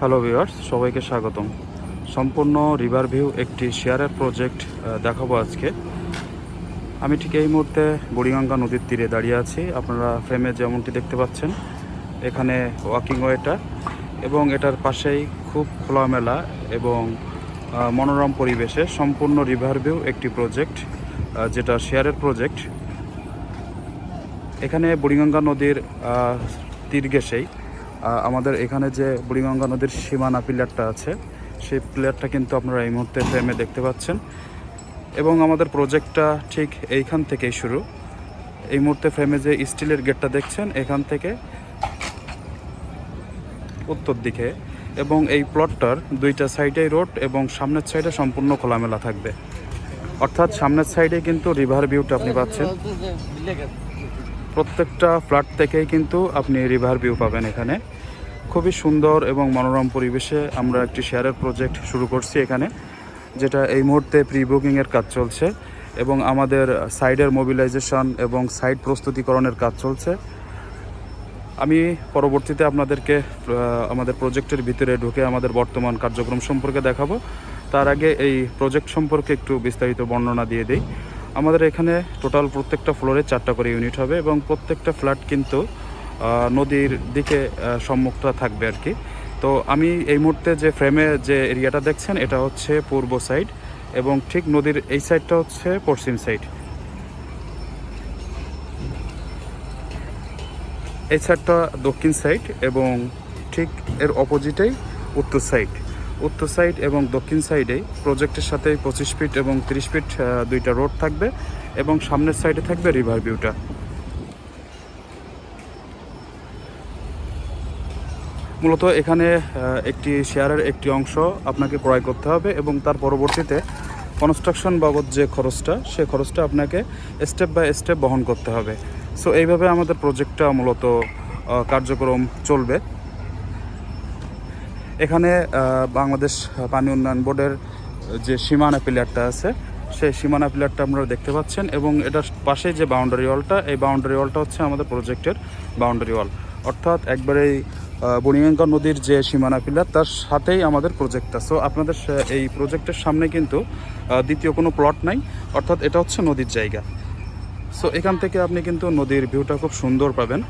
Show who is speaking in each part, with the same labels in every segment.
Speaker 1: Hello viewers সবাইকে স্বাগতম। সম্পূর্ণ রিভার ভিউ একটি শেয়ারের প্রজেক্ট দেখাবো আজকে। আমি ঠিক এই মুহূর্তে বুড়িগঙ্গা নদীর তীরে দাঁড়িয়ে আছি। আপনারা ফ্রেমে যেমনটি দেখতে পাচ্ছেন এখানে ওয়াকিং ওয়েটা এবং এটার পাশেই খুব খোলামেলা এবং মনোরম পরিবেশে সম্পূর্ণ রিভার ভিউ একটি প্রজেক্ট যেটা শেয়ারের প্রজেক্ট এখানে বুড়িগঙ্গা নদীর তীর আহ, আমাদের এখানে যে বুড়িগঙ্গা নদীর সীমানা পিলারটা আছে সেই পিলারটা কিন্তু আপনারা এই মুহূর্তে ফ্রেমে দেখতে পাচ্ছেন এবং আমাদের প্রজেক্টটা ঠিক এইখান থেকেই শুরু এই মুহূর্তে ফ্রেমে যে স্টিলের গেটটা দেখছেন এখান থেকে উত্তর দিকে এবং এই প্লটটার দুইটা সাইডেই রোড এবং সামনের সাইডে সম্পূর্ণ খোলামেলা থাকবে অর্থাৎ সামনের সাইডে কিন্তু রিভার ভিউটা আপনি পাচ্ছেন প্রত্যেকটা ফ্ল্যাট থেকেই কিন্তু আপনি রিভার ভিউ পাবেন এখানে। খুবই সুন্দর এবং মনোরম পরিবেশে আমরা একটি শেয়ারের প্রজেক্ট শুরু করছি এখানে, যেটা এই মুহূর্তে প্রি বুকিংয়ের কাজ চলছে এবং আমাদের সাইডের মোবিলাইজেশন এবং সাইড প্রস্তুতিকরণের কাজ চলছে। আমি পরবর্তীতে আপনাদেরকে আমাদের প্রজেক্টের ভিতরে ঢুকে আমাদের বর্তমান কার্যক্রম সম্পর্কে দেখাবো। তার আগে এই প্রজেক্ট সম্পর্কে একটু বিস্তারিত বর্ণনা দিয়ে দিই। আমাদের এখানে টোটাল প্রত্যেকটা ফ্লোরে চারটা করে ইউনিট হবে এবং প্রত্যেকটা ফ্ল্যাট কিন্তু নদীর দিকে সম্মুখটা থাকবে আর কি। তো আমি এই মুহূর্তে যে ফ্রেমে যে এরিয়াটা দেখছেন, এটা হচ্ছে পূর্ব সাইড এবং ঠিক নদীর এই সাইডটা হচ্ছে পশ্চিম সাইড এই সাইডটা দক্ষিণ সাইড এবং ঠিক এর অপোজিটেই উত্তর সাইড উত্তর সাইড এবং দক্ষিণ সাইডেই প্রজেক্টের সাথে পঁচিশ ফিট এবং তিরিশ ফিট দুইটা রোড থাকবে এবং সামনের সাইডে থাকবে রিভার ভিউটা। মূলত এখানে একটি শেয়ারের একটি অংশ আপনাকে ক্রয় করতে হবে এবং তার পরবর্তীতে কনস্ট্রাকশন বাবদ যে খরচটা, সে খরচটা আপনাকে স্টেপ বাই স্টেপ বহন করতে হবে। সো এইভাবে আমাদের প্রজেক্টটা মূলত কার্যক্রম চলবে। এখানে বাংলাদেশ পানি উন্নয়ন বোর্ডের যে সীমানা পিলারটা আছে, সেই সীমানা পিলারটা আপনারা দেখতে পাচ্ছেন এবং এটার পাশে যে বাউন্ডারি ওয়ালটা এই বাউন্ডারি ওয়ালটা হচ্ছে আমাদের প্রজেক্টের বাউন্ডারি ওয়াল অর্থাৎ একবারেই বুড়িগঙ্গা নদীর যে সীমানা পিলার, তার সাথেই আমাদের প্রজেক্টটা সো আপনাদের এই প্রজেক্টের সামনে কিন্তু দ্বিতীয় কোনো প্লট নাই, অর্থাৎ এটা হচ্ছে নদীর জায়গা। সো এখান থেকে আপনি কিন্তু নদীর ভিউটা খুব সুন্দর পাবেন।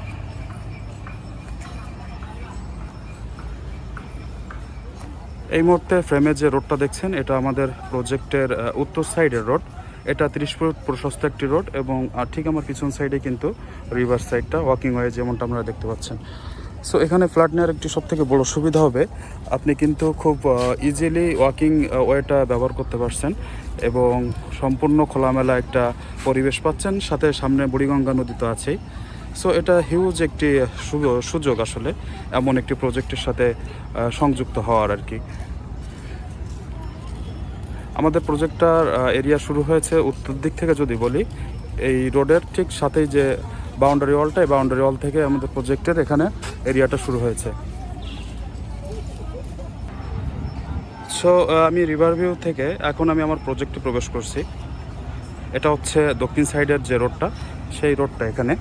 Speaker 1: এই মুহূর্তে ফ্রেমে যে রোডটা দেখছেন, এটা আমাদের প্রজেক্টের উত্তর সাইডের রোড। এটা তিরিশ ফুট প্রশস্ত একটি রোড এবং ঠিক আমার পিছন সাইডে কিন্তু রিভার সাইডটা ওয়াকিং ওয়ে যেমনটা আপনারা দেখতে পাচ্ছেন। সো এখানে ফ্ল্যাট নেওয়ার একটি সবথেকে বড় সুবিধা হবে। আপনি কিন্তু খুব ইজিলি ওয়াকিং ওয়েটা ব্যবহার করতে পারছেন এবং সম্পূর্ণ খোলামেলা একটা পরিবেশ পাচ্ছেন। সাথে সামনে বুড়িগঙ্গা নদী তো আছেই। সো এটা হিউজ একটি সুযোগ আসলে, এমন একটি প্রজেক্টের সাথে সংযুক্ত হওয়ার আর কি। আমাদের প্রজেক্টটার এরিয়া শুরু হয়েছে উত্তর দিক থেকে যদি বলি, এই রোডের ঠিক সাথেই যে বাউন্ডারি ওয়ালটা এই বাউন্ডারি ওয়াল থেকে আমাদের প্রজেক্টের এখানে এরিয়াটা শুরু হয়েছে। সো আমি রিভার ভিউ থেকে এখন আমি আমার প্রজেক্টে প্রবেশ করছি। এটা হচ্ছে দক্ষিণ সাইডের যে রোডটা সেই রোডটা এখানে।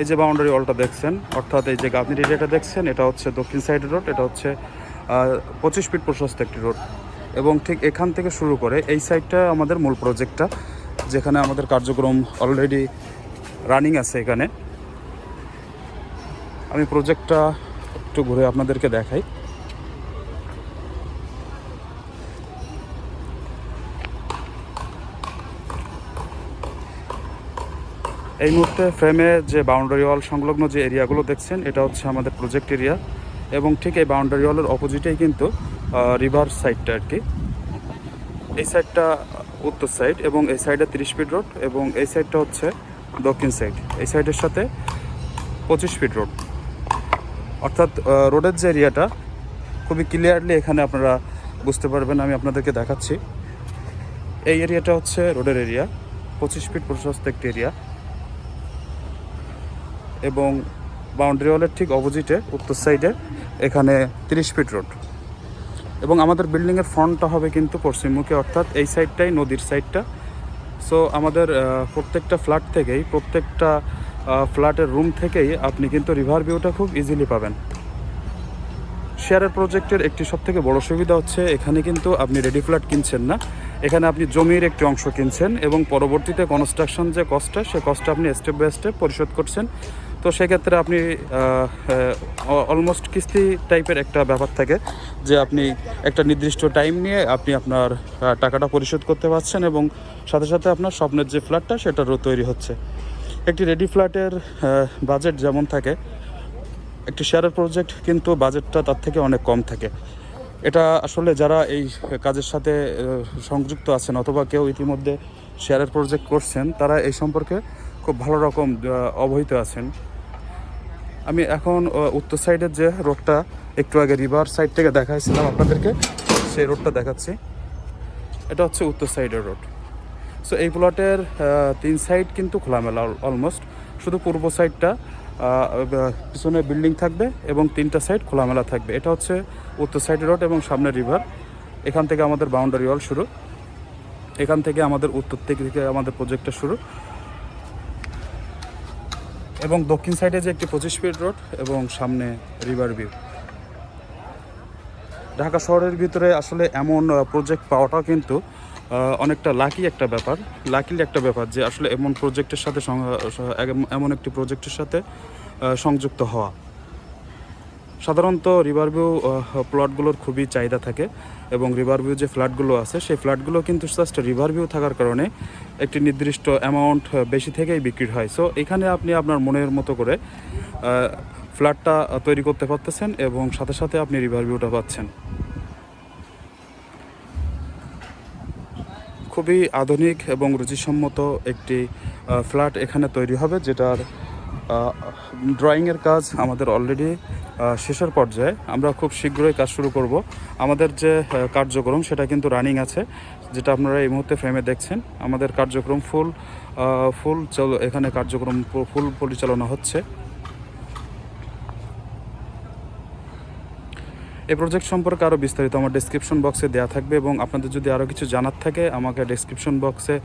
Speaker 1: এই যে বাউন্ডারি ওয়ালটা দেখছেন, অর্থাৎ এই যে গাবনি এরিয়াটা দেখছেন, এটা হচ্ছে দক্ষিণ সাইডের রোড এটা হচ্ছে পঁচিশ ফিট প্রশস্ত একটি রোড এবং ঠিক এখান থেকে শুরু করে এই সাইডটা আমাদের মূল প্রজেক্টটা যেখানে আমাদের কার্যক্রম অলরেডি রানিং আছে এখানে। আমি প্রজেক্টটা একটু ঘুরে আপনাদেরকে দেখাই। এই মুহূর্তে ফ্রেমে যে বাউন্ডারি ওয়াল সংলগ্ন যে এরিয়াগুলো দেখছেন, এটা হচ্ছে আমাদের প্রজেক্ট এরিয়া এবং ঠিক এই বাউন্ডারি ওয়ালের অপোজিটেই কিন্তু রিভার সাইডটা আর কি এই সাইডটা উত্তর সাইড এবং এই সাইডে তিরিশ ফিট রোড এবং এই সাইডটা হচ্ছে দক্ষিণ সাইড এই সাইডের সাথে পঁচিশ ফিট রোড অর্থাৎ রোডের যে এরিয়াটা খুবই ক্লিয়ারলি এখানে আপনারা বুঝতে পারবেন, আমি আপনাদেরকে দেখাচ্ছি। এই এরিয়াটা হচ্ছে রোডের এরিয়া পঁচিশ ফিট প্রশস্ত একটি এরিয়া এবং বাউন্ডারি ওয়ালের ঠিক অপোজিটে উত্তর সাইডে এখানে তিরিশ ফিট রোড এবং আমাদের বিল্ডিংয়ের ফ্রন্টটা হবে কিন্তু পশ্চিমমুখী অর্থাৎ এই সাইডটাই নদীর সাইডটা সো আমাদের প্রত্যেকটা ফ্ল্যাট থেকেই, প্রত্যেকটা ফ্ল্যাটের রুম থেকেই আপনি কিন্তু রিভার ভিউটা খুব ইজিলি পাবেন। শেয়ারের প্রজেক্টের একটি সবথেকে বড় সুবিধা হচ্ছে, এখানে কিন্তু আপনি রেডি ফ্ল্যাট কিনছেন না। এখানে আপনি জমির একটি অংশ কিনছেন এবং পরবর্তীতে কনস্ট্রাকশন যে কস্টটা সে কস্টটা আপনি স্টেপ বাই স্টেপ পরিশোধ করছেন। তো সেক্ষেত্রে আপনি অলমোস্ট কিস্তি টাইপের একটা ব্যাপার থাকে যে আপনি একটা নির্দিষ্ট টাইম নিয়ে আপনি আপনার টাকাটা পরিশোধ করতে পারছেন এবং সাথে সাথে আপনার স্বপ্নের যে ফ্ল্যাটটা সেটারও তৈরি হচ্ছে। একটি রেডি ফ্ল্যাটের বাজেট যেমন থাকে, একটি শেয়ারের প্রজেক্ট কিন্তু বাজেটটা তার থেকে অনেক কম থাকে। এটা আসলে যারা এই কাজের সাথে সংযুক্ত আছেন অথবা কেউ ইতিমধ্যে শেয়ারের প্রজেক্ট করছেন, তারা এই সম্পর্কে খুব ভালো রকম অবহিত আছেন। আমি এখন উত্তর সাইডের যে রোডটা একটু আগে রিভার সাইড থেকে দেখাইছিলাম আপনাদেরকে, সেই রোডটা দেখাচ্ছি। এটা হচ্ছে উত্তর সাইডের রোড সো এই প্লটের তিন সাইড কিন্তু খোলামেলা অলমোস্ট শুধু পূর্ব সাইডটা পিছনে বিল্ডিং থাকবে এবং তিনটা সাইড খোলামেলা থাকবে। এটা হচ্ছে উত্তর সাইড রোড এবং সামনে রিভার এখান থেকে আমাদের বাউন্ডারি ওয়াল শুরু। এখান থেকে আমাদের উত্তর থেকে আমাদের প্রজেক্টটা শুরু। এবং দক্ষিণ সাইডে যে একটি পঁচিশ ফিট রোড এবং সামনে রিভার ভিউ। ঢাকা শহরের ভিতরে আসলে এমন প্রজেক্ট পাওয়াটাও কিন্তু অনেকটা লাকি একটা ব্যাপার। লাকিল একটা ব্যাপার যে আসলে এমন প্রজেক্টের সাথে এমন একটি প্রজেক্টের সাথে সংযুক্ত হওয়া। সাধারণত রিভারভিউ প্লটগুলোর খুবই চাহিদা থাকে এবং রিভারভিউ যে ফ্ল্যাটগুলো আছে, সেই ফ্ল্যাটগুলো কিন্তু জাস্ট রিভারভিউ থাকার কারণে একটি নির্দিষ্ট অ্যামাউন্ট বেশি থেকেই বিক্রি হয়। সো এখানে আপনি আপনার মনের মতো করে ফ্ল্যাটটা তৈরি করতে পারতেছেন এবং সাথে সাথে আপনি রিভারভিউটা পাচ্ছেন। খুবই আধুনিক এবং রুচিসম্মত একটি ফ্ল্যাট এখানে তৈরি হবে, যেটার ড্রয়িংয়ের কাজ আমাদের অলরেডি শেষের পর্যায়ে। আমরা খুব শীঘ্রই কাজ শুরু করব। আমাদের যে কার্যক্রম, সেটা কিন্তু রানিং আছে, যেটা আপনারা এই মুহূর্তে ফ্রেমে দেখছেন। আমাদের কার্যক্রম ফুল ফুল এখানে কার্যক্রম ফুল পরিচালনা হচ্ছে। এই প্রজেক্ট সম্পর্কে আরও বিস্তারিত আমার ডেসক্রিপশন বক্সে দেওয়া থাকবে এবং আপনাদের যদি আরও কিছু জানার থাকে, আমাকে ডেসক্রিপশন বক্সে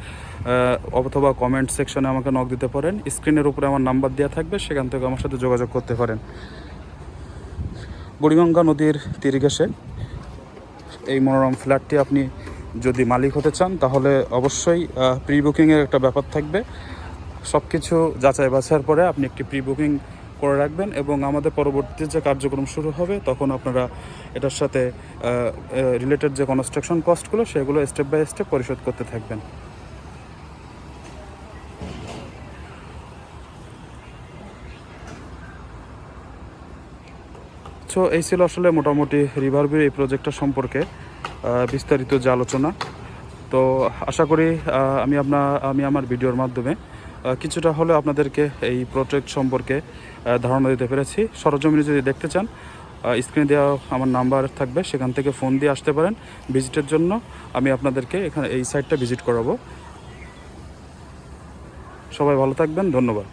Speaker 1: অথবা কমেন্ট সেকশনে আমাকে নক দিতে পারেন। স্ক্রিনের উপরে আমার নাম্বার দেওয়া থাকবে, সেখান থেকে আমার সাথে যোগাযোগ করতে পারেন। বুড়িগঙ্গা নদীর তীর ঘেঁষে এই মনোরম ফ্ল্যাটটি আপনি যদি মালিক হতে চান, তাহলে অবশ্যই প্রি বুকিংয়ের একটা ব্যাপার থাকবে। সব কিছু যাচাই বাছাইয়ের পরে আপনি একটি প্রি বুকিং করে রাখবেন এবং আমাদের পরবর্তীতে যে কার্যক্রম শুরু হবে, তখন আপনারা এটার সাথে রিলেটেড যে কনস্ট্রাকশন কস্টগুলো সেগুলো স্টেপ বাই স্টেপ পরিশোধ করতে থাকবেন। সো এই ছিল আসলে মোটামুটি রিভারভিউ এই প্রজেক্টটা সম্পর্কে বিস্তারিত যে আলোচনা। তো, আশা করি আমি আপনার, আমি আমার ভিডিওর মাধ্যমে কিছুটা হলে আপনাদেরকে এই প্রোটেক্ট সম্পর্কে ধারণা দিতে পেরেছি। সরজমিনে যদি দেখতে চান স্ক্রিনে দেওয়া আমার নাম্বার থাকবে, সেখান থেকে ফোন দিয়ে আসতে পারেন ভিজিটের জন্য। আমি আপনাদেরকে এখানে এই সাইটটা ভিজিট করাবো। সবাই ভালো থাকবেন, ধন্যবাদ।